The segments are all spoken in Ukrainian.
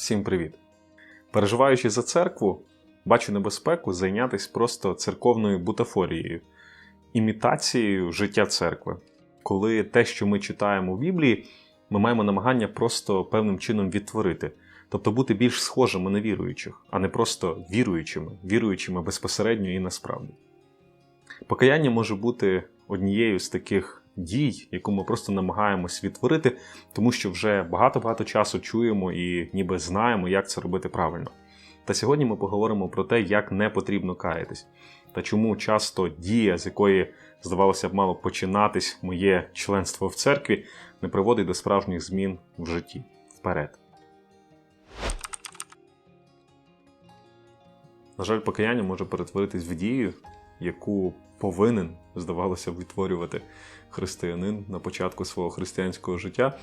Всім привіт! Переживаючи за церкву, бачу небезпеку зайнятися просто церковною бутафорією, імітацією життя церкви. Коли те, що ми читаємо в Біблії, ми маємо намагання просто певним чином відтворити, тобто бути більш схожими на віруючих, а не просто віруючими, віруючими безпосередньо і насправді. Покаяння може бути однією з таких дій, яку ми просто намагаємось відтворити, тому що вже багато-багато часу чуємо і ніби знаємо, як це робити правильно. Та сьогодні ми поговоримо про те, як не потрібно каятись, та чому часто дія, з якої, здавалося б, мало починатись моє членство в церкві, не приводить до справжніх змін в житті вперед. На жаль, покаяння може перетворитись в дію, яку повинен, здавалося, відтворювати християнин на початку свого християнського життя,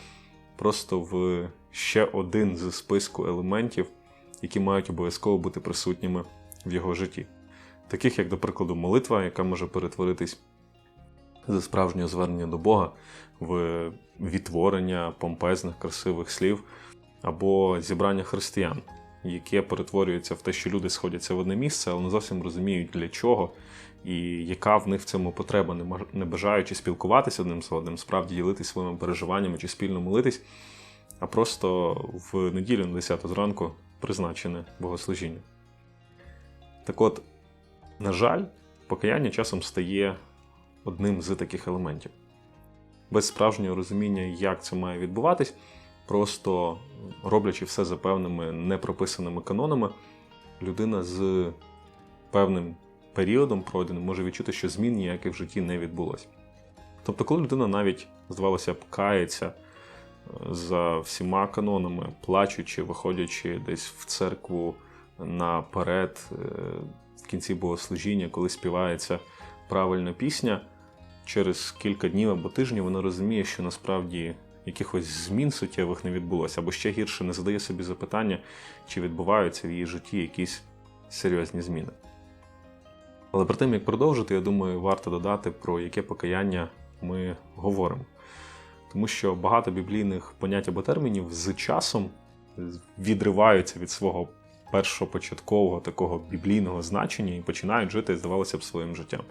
просто в ще один з списку елементів, які мають обов'язково бути присутніми в його житті. Таких, як, до прикладу, молитва, яка може перетворитись зі справжнього звернення до Бога в відтворення помпезних, красивих слів, або зібрання християн, яке перетворюється в те, що люди сходяться в одне місце, але не зовсім розуміють для чого і яка в них в цьому потреба, не бажаючи спілкуватися одним з одним, справді ділитися своїми переживаннями чи спільно молитись, а просто в неділю на 10 зранку призначене богослужіння. Так от, на жаль, покаяння часом стає одним з таких елементів. Без справжнього розуміння, як це має відбуватись, просто роблячи все за певними непрописаними канонами, людина з певним періодом пройденим може відчути, що змін ніяких в житті не відбулося. Тобто, коли людина навіть, здавалося б, кається е, за всіма канонами, плачучи, виходячи десь в церкву наперед, е, в кінці богослужіння, коли співається правильна пісня, через кілька днів або тижнів вона розуміє, що насправді якихось змін суттєвих не відбулося, або ще гірше не задає собі запитання, чи відбуваються в її житті якісь серйозні зміни. Але перед тим як продовжити, я думаю, варто додати, про яке покаяння ми говоримо. Тому що багато біблійних понять або термінів з часом відриваються від свого першопочаткового такого біблійного значення і починають жити, здавалося б, своїм життям.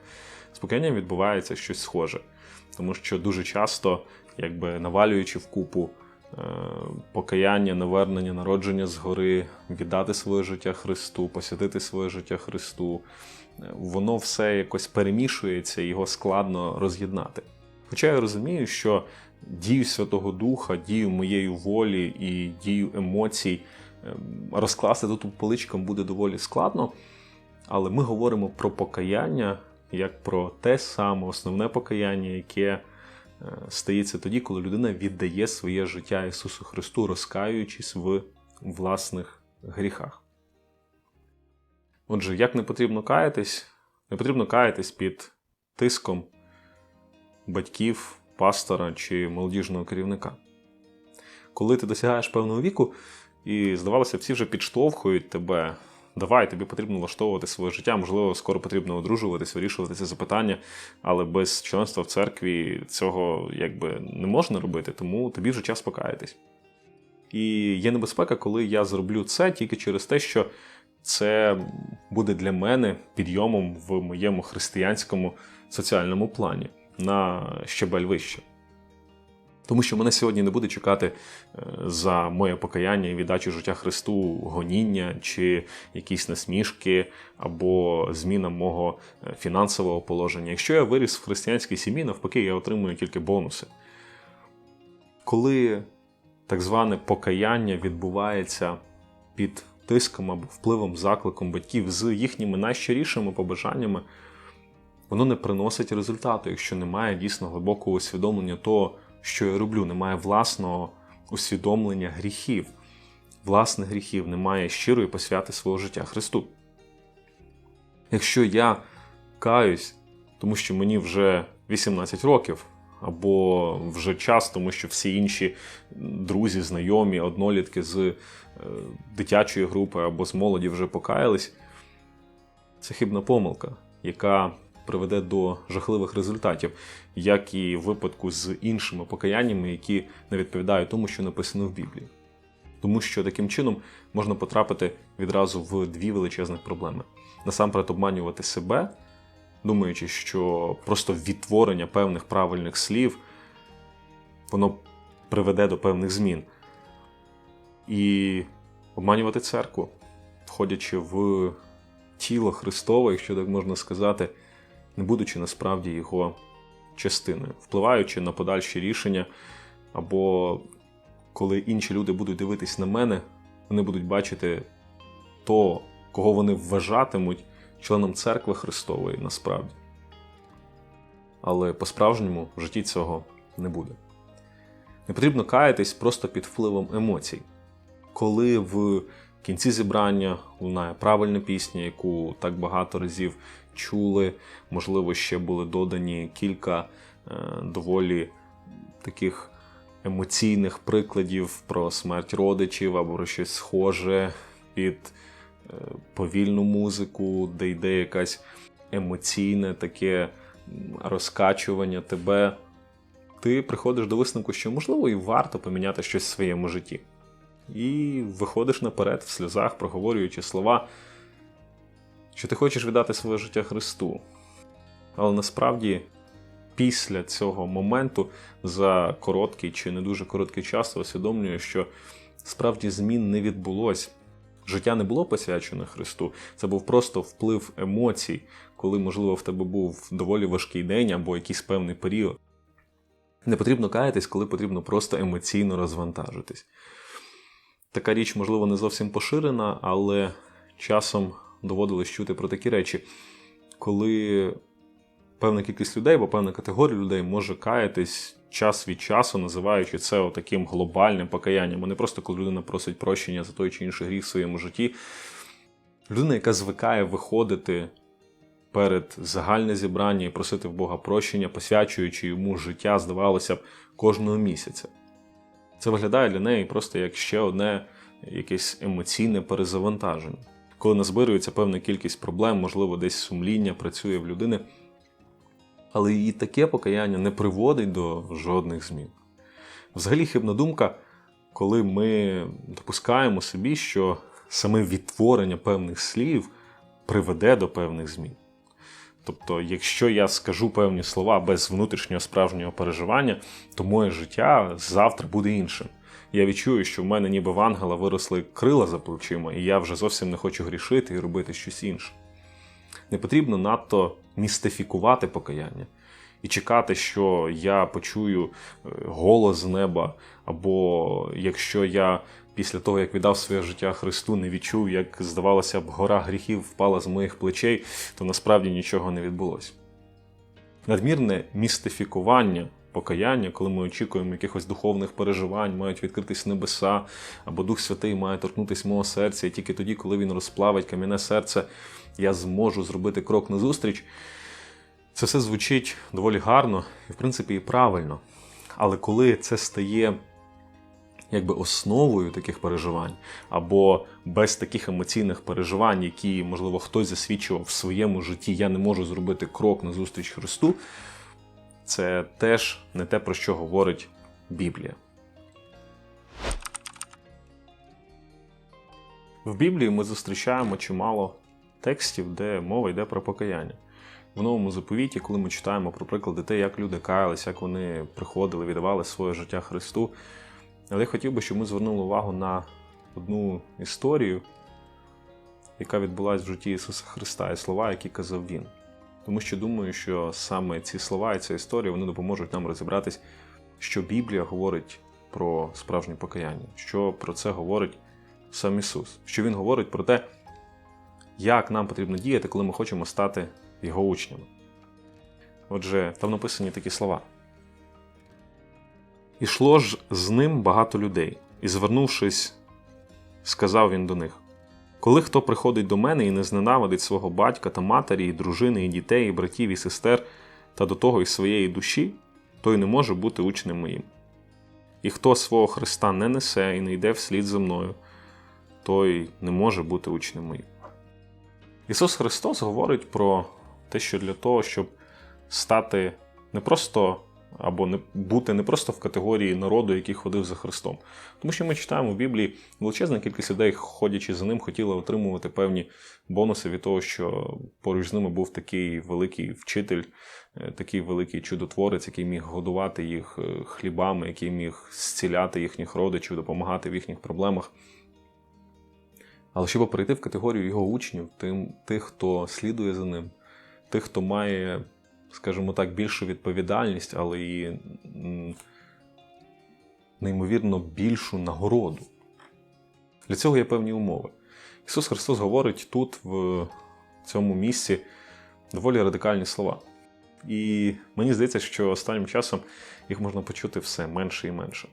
З покаянням відбувається щось схоже, тому що дуже часто, якби навалюючи в купу е, покаяння, навернення, народження згори, віддати своє життя Христу, посвятити своє життя Христу, воно все якось перемішується, його складно роз'єднати. Хоча я розумію, що дію Святого Духа, дію моєї волі і дію емоцій ем, розкласти тут поличкам буде доволі складно, але ми говоримо про покаяння як про те саме основне покаяння, яке е, стається тоді, коли людина віддає своє життя Ісусу Христу, розкаюючись в власних гріхах. Отже, як не потрібно каятись, не потрібно каятись під тиском батьків, пастора чи молодіжного керівника. Коли ти досягаєш певного віку, і, здавалося, всі вже підштовхують тебе. Давай, тобі потрібно влаштовувати своє життя, можливо, скоро потрібно одружуватись, вирішувати це запитання, але без членства в церкві цього якби не можна робити, тому тобі вже час покаятись. І є небезпека, коли я зроблю це тільки через те, що це буде для мене підйомом в моєму християнському соціальному плані на щебель вище. Тому що мене сьогодні не буде чекати е, за моє покаяння і віддачу життя Христу гоніння чи якісь насмішки або зміна мого е, фінансового положення. Якщо я виріс в християнській сім'ї, навпаки, я отримую тільки бонуси. Коли так зване покаяння відбувається під тиском або впливом, закликом батьків з їхніми найщирішими побажаннями, воно не приносить результату, якщо немає дійсно глибокого усвідомлення того, що я роблю, немає власного усвідомлення гріхів, власних гріхів, немає щирої посвяти свого життя Христу. Якщо я каюсь, тому що мені вже 18 років, або вже час, тому що всі інші друзі, знайомі, однолітки з е, дитячої групи або з молоді вже покаялись, це хибна помилка, яка приведе до жахливих результатів, як і в випадку з іншими покаяннями, які не відповідають тому, що написано в Біблії. тому що таким чином можна потрапити відразу в дві величезних проблеми. Насамперед, обманювати себе, думаючи, що просто відтворення певних правильних слів воно приведе до певних змін. І обманювати церкву, входячи в тіло Христове, якщо так можна сказати, не будучи насправді його частиною, впливаючи на подальші рішення, або коли інші люди будуть дивитись на мене, вони будуть бачити то, кого вони вважатимуть членом церкви Христової насправді. Але по-справжньому в житті цього не буде. Не потрібно каятись просто під впливом емоцій. Коли в кінці зібрання лунає правильна пісня, яку так багато разів чули, можливо, ще були додані кілька е, доволі таких емоційних прикладів про смерть родичів або про щось схоже під е, повільну музику, де йде якась емоційне таке розкачування тебе. Ти приходиш до висновку, що можливо і варто поміняти щось в своєму житті. І виходиш наперед в сльозах, проговорюючи слова, що ти хочеш віддати своє життя Христу. Але насправді, після цього моменту, за короткий чи не дуже короткий час, усвідомлюю, що справді змін не відбулось. Життя не було посвячене Христу, це був просто вплив емоцій, коли, можливо, в тебе був доволі важкий день або якийсь певний період. Не потрібно каятись, коли потрібно просто емоційно розвантажитись. Така річ, можливо, не зовсім поширена, але часом доводилось чути про такі речі, коли певна кількість людей або певна категорія людей може каятись час від часу, називаючи це таким глобальним покаянням, а не просто коли людина просить прощення за той чи інший гріх в своєму житті. Людина, яка звикає виходити перед загальне зібрання і просити в Бога прощення, посвячуючи йому життя, здавалося б, кожного місяця. Це виглядає для неї просто як ще одне якесь емоційне перезавантаження. Коли назбирується певна кількість проблем, можливо, десь сумління працює в людини. Але і таке покаяння не приводить до жодних змін. Взагалі, хибна думка, коли ми допускаємо собі, що саме відтворення певних слів приведе до певних змін. Тобто, якщо я скажу певні слова без внутрішнього справжнього переживання, то моє життя завтра буде іншим. Я відчую, що в мене ніби в ангела виросли крила за плечима, і я вже зовсім не хочу грішити і робити щось інше. Не потрібно надто містифікувати покаяння і чекати, що я почую е, голос з неба, або якщо я після того, як віддав своє життя Христу, не відчув, як здавалося б, гора гріхів впала з моїх плечей, то насправді нічого не відбулося. Надмірне містифікування. Покаяння, коли ми очікуємо якихось духовних переживань, мають відкритись небеса, або Дух Святий має торкнутися мого серця, і тільки тоді, коли він розплавить кам'яне серце, я зможу зробити крок назустріч. Це все звучить доволі гарно і, в принципі, і правильно. Але коли це стає якби основою таких переживань, або без таких емоційних переживань, які, можливо, хтось засвідчував в своєму житті, я не можу зробити крок на зустріч Христу, це теж не те, про що говорить Біблія. В Біблії ми зустрічаємо чимало текстів, де мова йде про покаяння. В новому заповіті, коли ми читаємо про приклади те, як люди каялись, як вони приходили, віддавали своє життя Христу. Але я хотів би, щоб ми звернули увагу на одну історію, яка відбулася в житті Ісуса Христа, і слова, які казав Він. Тому що думаю, що саме ці слова і ця історія вони допоможуть нам розібратись, що Біблія говорить про справжнє покаяння, що про це говорить сам Ісус, що Він говорить про те, як нам потрібно діяти, коли ми хочемо стати Його учнями. Отже, там написані такі слова. Ішло ж з ним багато людей, і, звернувшись, сказав він до них: Коли хто приходить до мене і не зненавидить свого батька та матері, і дружини, і дітей, і братів, і сестер, та до того й своєї душі, той не може бути учнем моїм. І хто свого Христа не несе і не йде вслід за мною, той не може бути учнем моїм. Ісус Христос говорить про те, що для того, щоб стати не просто або не бути не просто в категорії народу, який ходив за Христом. Тому що ми читаємо в Біблії величезна кількість людей, ходячи за ним, хотіли отримувати певні бонуси від того, що поруч з ними був такий великий вчитель, е, такий великий чудотворець, який міг годувати їх е, хлібами, який міг зціляти їхніх родичів, допомагати в їхніх проблемах. Але щоб перейти в категорію його учнів, тим, тих, хто слідує за ним, тих, хто має, скажімо так, більшу відповідальність, але і неймовірно більшу нагороду. Для цього є певні умови. Ісус Христос говорить тут, в цьому місці, доволі радикальні слова. І мені здається, що останнім часом їх можна почути все менше і менше.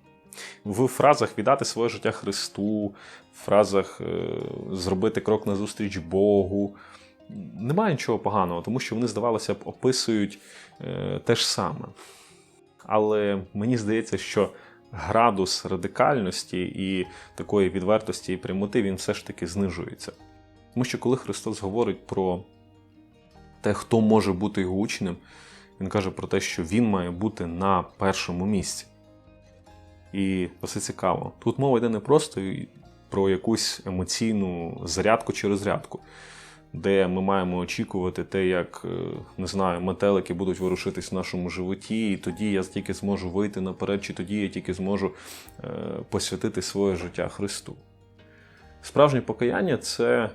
В фразах віддати своє життя Христу, в фразах е, зробити крок назустріч Богу. Немає нічого поганого, тому що вони, здавалося б, описують е, те ж саме. Але мені здається, що градус радикальності і такої відвертості і прямоти він все ж таки знижується. Тому що коли Христос говорить про те, хто може бути його учнем, він каже про те, що він має бути на першому місці. І це цікаво. Тут мова йде не просто про якусь емоційну зарядку чи розрядку, де ми маємо очікувати те, як е, не знаю, метелики будуть ворушитись в нашому животі, і тоді я тільки зможу вийти наперед, чи тоді я тільки зможу е, посвятити своє життя Христу. Справжнє покаяння це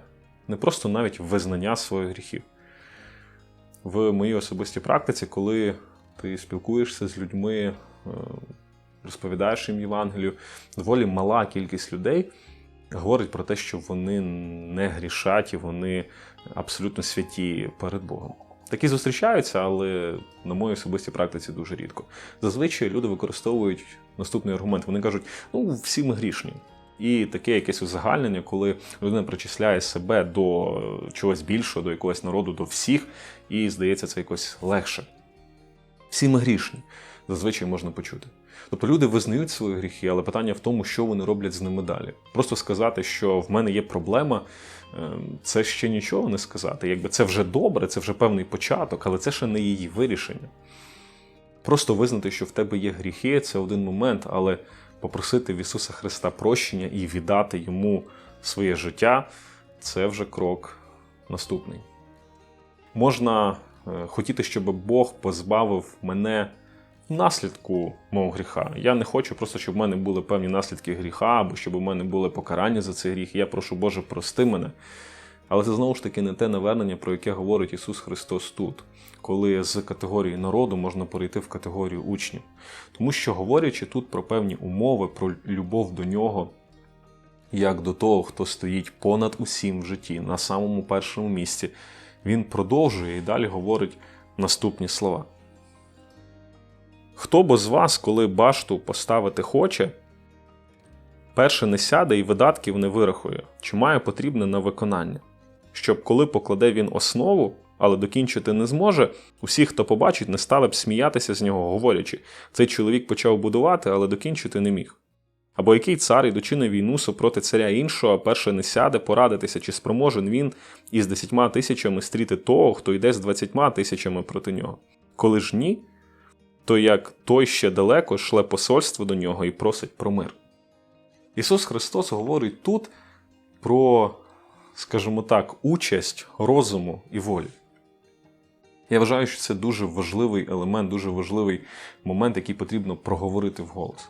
не просто навіть визнання своїх гріхів. В моїй особистій практиці, коли ти спілкуєшся з людьми, е, розповідаєш їм Євангелію, доволі мала кількість людей говорить про те, що вони не грішать і вони абсолютно святі перед Богом. Такі зустрічаються, але на моїй особистій практиці дуже рідко. Зазвичай люди використовують наступний аргумент. Вони кажуть, ну всі ми грішні. І таке якесь узагальнення, коли людина причисляє себе до чогось більшого, до якогось народу, до всіх, і здається, це якось легше. Всі ми грішні, зазвичай можна почути. Тобто люди визнають свої гріхи, але питання в тому, що вони роблять з ними далі. Просто сказати, що в мене є проблема, ем, це ще нічого не сказати. Якби це вже добре, це вже певний початок, але це ще не її вирішення. Просто визнати, що в тебе є гріхи, це один момент, але попросити в Ісуса Христа прощення і віддати йому своє життя це вже крок наступний. Можна е, хотіти, щоб Бог позбавив мене наслідку мого гріха. Я не хочу просто, щоб в мене були певні наслідки гріха, або щоб у мене були покарання за цей гріх. Я прошу, Боже, прости мене. Але це знову ж таки не те навернення, про яке говорить Ісус Христос тут, коли з категорії народу можна перейти в категорію учнів. Тому що, говорячи тут про певні умови, про любов до нього, як до того, хто стоїть понад усім в житті, на самому першому місці, він продовжує і далі говорить наступні слова. Хто бо з вас, коли башту поставити хоче, перше не сяде і видатків не вирахує, чи має потрібне на виконання, щоб коли покладе він основу, але докінчити не зможе, усі, хто побачить, не стали б сміятися з нього, говорячи, цей чоловік почав будувати, але докінчити не міг. Або який цар, ідучи на війну супроти царя іншого, перше не сяде порадитися, чи спроможен він із десятьма тисячами стріти того, хто йде з двадцятьма тисячами проти нього. Коли ж ні, то як той ще далеко шле посольство до нього і просить про мир. Ісус Христос говорить тут про, скажімо так, участь розуму і волі. Я вважаю, що це дуже важливий елемент, дуже важливий момент, який потрібно проговорити вголос.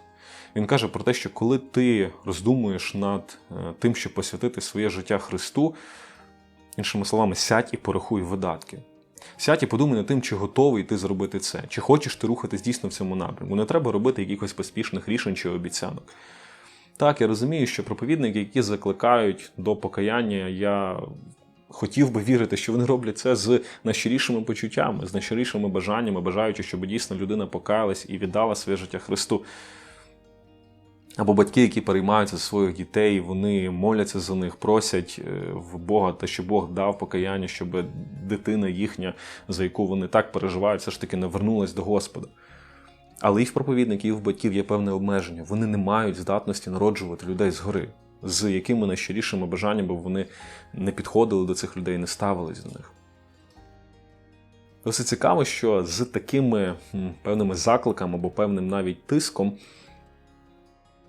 Він каже про те, що коли ти роздумуєш над е, тим, щоб посвятити своє життя Христу, іншими словами, сядь і порахуй видатки. Сядь і подумай над тим, чи готовий ти зробити це, чи хочеш ти рухатись дійсно в цьому напрямку. Не треба робити якихось поспішних рішень чи обіцянок. Так, я розумію, що проповідники, які закликають до покаяння, я хотів би вірити, що вони роблять це з найщирішими почуттями, з найщирішими бажаннями, бажаючи, щоб дійсно людина покаялась і віддала своє життя Христу. Або батьки, які переймаються за своїх дітей, вони моляться за них, просять е, в Бога те, що Бог дав покаяння, щоб дитина їхня, за яку вони так переживають, все ж таки не вернулась до Господа. Але і в проповідників, і в батьків є певне обмеження. Вони не мають здатності народжувати людей згори, з якими найщирішими бажаннями вони не підходили до цих людей, не ставились до них. Досить цікаво, що з такими певними закликами або певним навіть тиском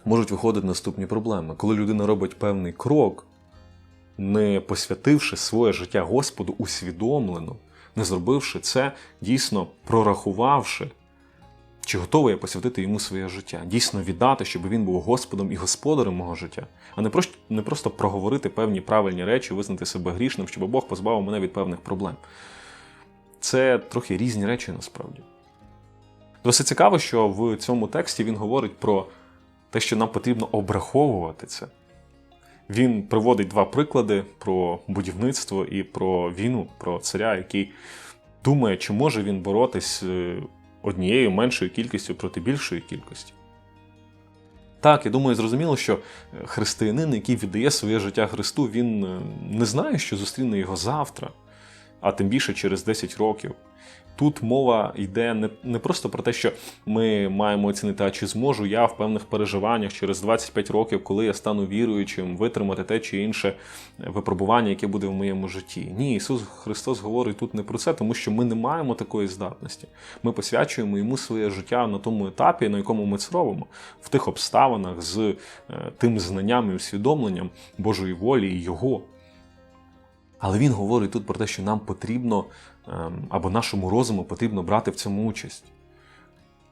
можуть виходити наступні проблеми. Коли людина робить певний крок, не посвятивши своє життя Господу усвідомлено, не зробивши це, дійсно прорахувавши, чи готовий я посвятити йому своє життя, дійсно віддати, щоб він був Господом і господарем мого життя, а не просто, не просто проговорити певні правильні речі, визнати себе грішним, щоб Бог позбавив мене від певних проблем. Це трохи різні речі насправді. Досить цікаво, що в цьому тексті він говорить про те, що нам потрібно обраховувати це. Він приводить два приклади про будівництво і про війну, про царя, який думає, чи може він боротись е, однією меншою кількістю проти більшої кількості. Так, я думаю, зрозуміло, що християнин, який віддає своє життя Христу, він е, не знає, що зустріне його завтра, а тим більше через 10 років. Тут мова йде не, не просто про те, що ми маємо оцінити, а чи зможу я в певних переживаннях через 25 років, коли я стану віруючим, витримати те чи інше випробування, яке буде в моєму житті. Ні, Ісус Христос говорить тут не про це, тому що ми не маємо такої здатності. Ми посвячуємо йому своє життя на тому етапі, на якому ми це робимо, в тих обставинах з е, тим знанням і усвідомленням Божої волі і Його. Але він говорить тут про те, що нам потрібно ем, або нашому розуму потрібно брати в цьому участь.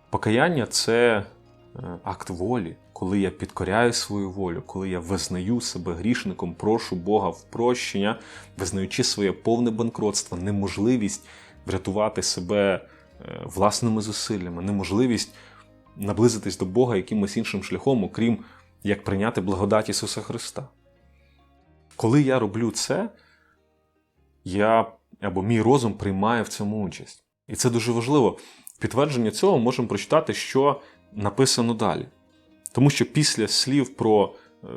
Покаяння це е, акт волі, коли я підкоряю свою волю, коли я визнаю себе грішником, прошу Бога в прощення, визнаючи своє повне банкротство, неможливість врятувати себе е, власними зусиллями, неможливість наблизитись до Бога якимось іншим шляхом, окрім як прийняти благодать Ісуса Христа. Коли я роблю це, я або мій розум приймає в цьому участь. І це дуже важливо. Підтвердження цього можемо прочитати, що написано далі. Тому що після слів про е,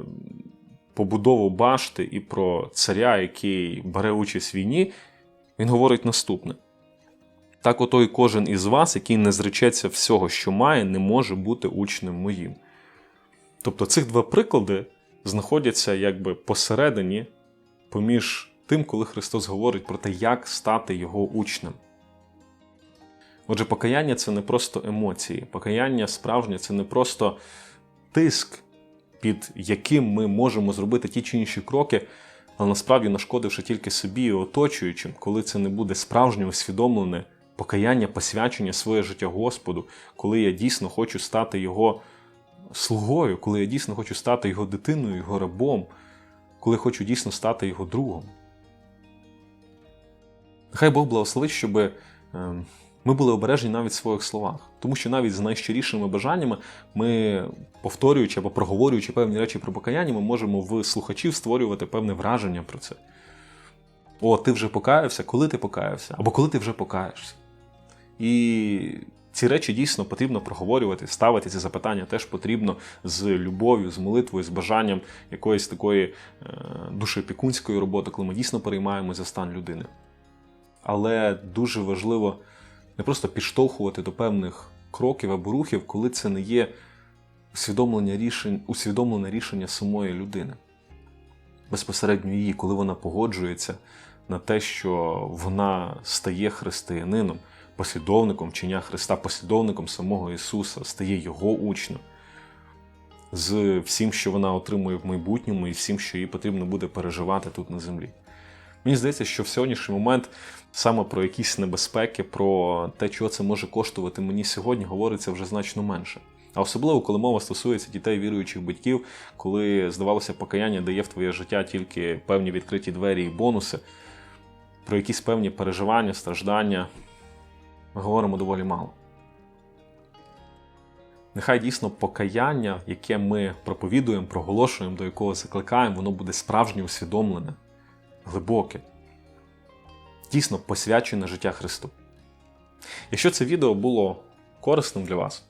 побудову башти і про царя, який бере участь в війні, він говорить наступне: так отой кожен із вас, який не зречеться всього, що має, не може бути учнем моїм. Тобто цих два приклади знаходяться якби посередині поміж тим, коли Христос говорить про те, як стати його учнем. Отже, покаяння це не просто емоції. Покаяння справжнє це не просто тиск, під яким ми можемо зробити ті чи інші кроки, але насправді нашкодивши тільки собі і оточуючим, коли це не буде справжнє усвідомлене покаяння, посвячення своє життя Господу, коли я дійсно хочу стати Його слугою, коли я дійсно хочу стати Його дитиною, Його рабом, коли хочу дійсно стати Його другом. Нехай Бог благословить, щоб ем, ми були обережні навіть в своїх словах. Тому що навіть з найщирішими бажаннями ми, повторюючи або проговорюючи певні речі про покаяння, ми можемо в слухачів створювати певне враження про це. О, ти вже покаявся, коли ти покаявся, або коли ти вже покаєшся. І ці речі дійсно потрібно проговорювати, ставити ці запитання теж потрібно з любов'ю, з молитвою, з бажанням якоїсь такої е, душепікунської роботи, коли ми дійсно переймаємо за стан людини. Але дуже важливо не просто підштовхувати до певних кроків або рухів, коли це не є усвідомлення рішень, усвідомлене рішення самої людини. Безпосередньо її, коли вона погоджується на те, що вона стає християнином, послідовником вчення Христа, послідовником самого Ісуса, стає Його учнем, з всім, що вона отримує в майбутньому, і всім, що їй потрібно буде переживати тут на землі. Мені здається, що в сьогоднішній момент саме про якісь небезпеки, про те, чого це може коштувати мені сьогодні, говориться вже значно менше. А особливо, коли мова стосується дітей віруючих батьків, коли, здавалося, покаяння дає в твоє життя тільки певні відкриті двері і бонуси, про якісь певні переживання, страждання, ми говоримо доволі мало. Нехай дійсно покаяння, яке ми проповідуємо, проголошуємо, до якого закликаємо, воно буде справжнє усвідомлене, глибоке, дійсно посвячене життя Христу. Якщо це відео було корисним для вас,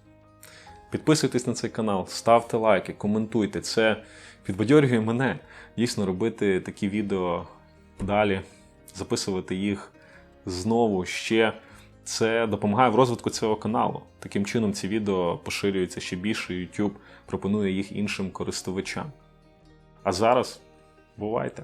підписуйтесь на цей канал, ставте лайки, коментуйте. Це підбадьорює мене дійсно робити такі відео далі, записувати їх знову ще. Це допомагає в розвитку цього каналу. Таким чином, ці відео поширюються ще більше, YouTube пропонує їх іншим користувачам. А зараз бувайте!